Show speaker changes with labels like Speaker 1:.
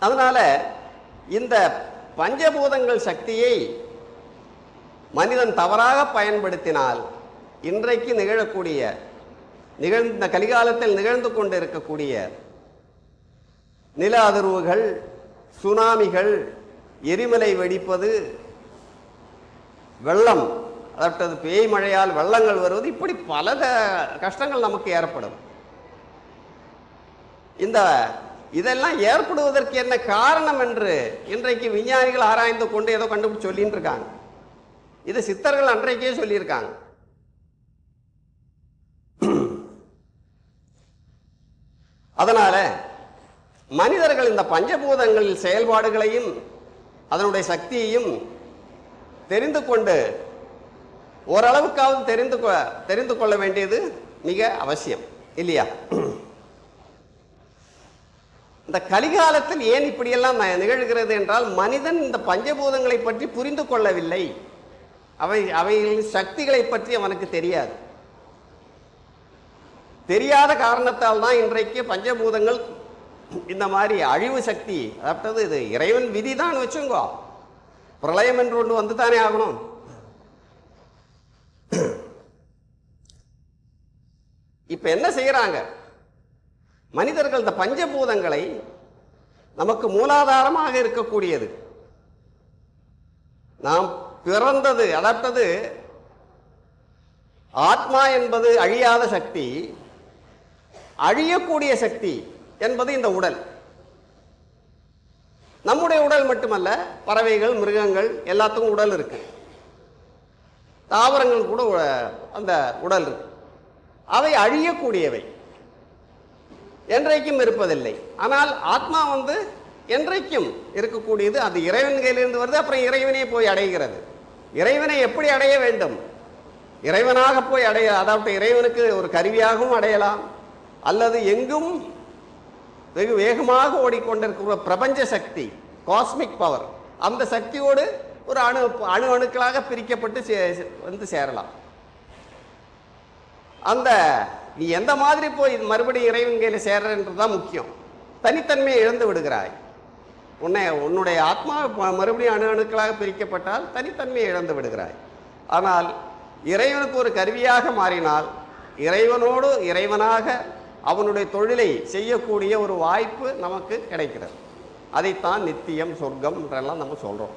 Speaker 1: அதனால இந்த பஞ்சபூதங்கள் சக்தியை மனிதன் தவறாக பயன்படுத்தினால் இன்றைக்கு நிகழக்கூடிய நிகழ்ந்த கலிகாலத்தில் நிகழ்ந்து கொண்டு இருக்கக்கூடிய நில அதிர்வுகள் சுனாமிகள் எரிமலை வெடிப்பது வெள்ளம் அதாவது பேய் மழையால் வெள்ளங்கள் வருவது இப்படி பல கஷ்டங்கள் நமக்கு ஏற்படும். இந்த இதெல்லாம் ஏற்படுவதற்கு என்ன காரணம் என்று இன்றைக்கு விஞ்ஞானிகள் ஆராய்ந்து கொண்டு ஏதோ கண்டுபிடிச்சு சொல்லிட்டு இருக்காங்க. இது சித்தர்கள் அன்றைக்கே சொல்லியிருக்காங்க. அதனால மனிதர்கள் இந்த பஞ்சபூதங்களில் செயல்பாடுகளையும் அதனுடைய சக்தியையும் தெரிந்து கொண்டு ஓரளவுக்காவது தெரிந்து கொ- தெரிந்து கொள்ள வேண்டியது மிக அவசியம் இல்லையா? இந்த கலிகாலத்தில் ஏன் இப்படியெல்லாம் நிகழ்கிறது என்றால் மனிதன் இந்த பஞ்சபூதங்களை பற்றி புரிந்து கொள்ளவில்லை. அவை அவைகளின் சக்திகளை பற்றி அவனுக்கு தெரியாது. தெரியாத காரணத்தால் தான் இன்றைக்கு பஞ்சபூதங்கள் இந்த மாதிரி அழிவு சக்தி அதாவது இது இறைவன் விதி தான் வச்சுங்கோ. பிரளயம் என்று ஒன்று வந்து தானே ஆகணும். இப்போ என்ன செய்கிறாங்க மனிதர்கள் இந்த பஞ்சபூதங்களை நமக்கு மூலாதாரமாக இருக்கக்கூடியது. நாம் பிறந்தது அதாவது ஆத்மா என்பது அழியாத சக்தி அழியக்கூடிய சக்தி என்பது இந்த உடல். நம்முடைய உடல் மட்டுமல்ல பறவைகள் மிருகங்கள் எல்லாத்துக்கும் உடல் இருக்கு. தாவரங்கள் கூட அந்த உடல் இருக்கு. அவை அழியக்கூடியவை. என்றைக்கும் இருப்பதில்லை. ஆனால் ஆத்மா வந்து என்றைக்கும் இருக்கக்கூடியது அது இறைவன் கையிலிருந்து வருது அப்புறம் இறைவனே போய் அடைகிறது. இறைவனை எப்படி அடைய வேண்டும்? இறைவனாக போய் அடைய அதாவது இறைவனுக்கு ஒரு கருவியாகவும் அடையலாம் அல்லது எங்கும் வெகு வேகமாக ஓடிக்கொண்டிருக்கிற பிரபஞ்ச சக்தி காஸ்மிக் பவர் அந்த சக்தியோடு ஒரு அணு அணு அணுக்களாக பிரிக்கப்பட்டு சே- வந்து சேரலாம். அந்த நீ எந்த மாதிரி போய் மறுபடியும் இறைவன் கையில் சேர்றன்றது தான் முக்கியம். தனித்தன்மையை இழந்து விடுகிறாய். உன்னை உன்னுடைய ஆத்மா மறுபடியும் அணு அணுக்களாக பிரிக்கப்பட்டால் தனித்தன்மையை இழந்து விடுகிறாய். ஆனால் இறைவனுக்கு ஒரு கருவியாக மாறினால் இறைவனோடு இறைவனாக அவனுடைய தொழிலை செய்யக்கூடிய ஒரு வாய்ப்பு நமக்கு கிடைக்கிறது. அதைத்தான் நித்தியம் சொர்க்கம் என்றெல்லாம் நம்ம சொல்கிறோம்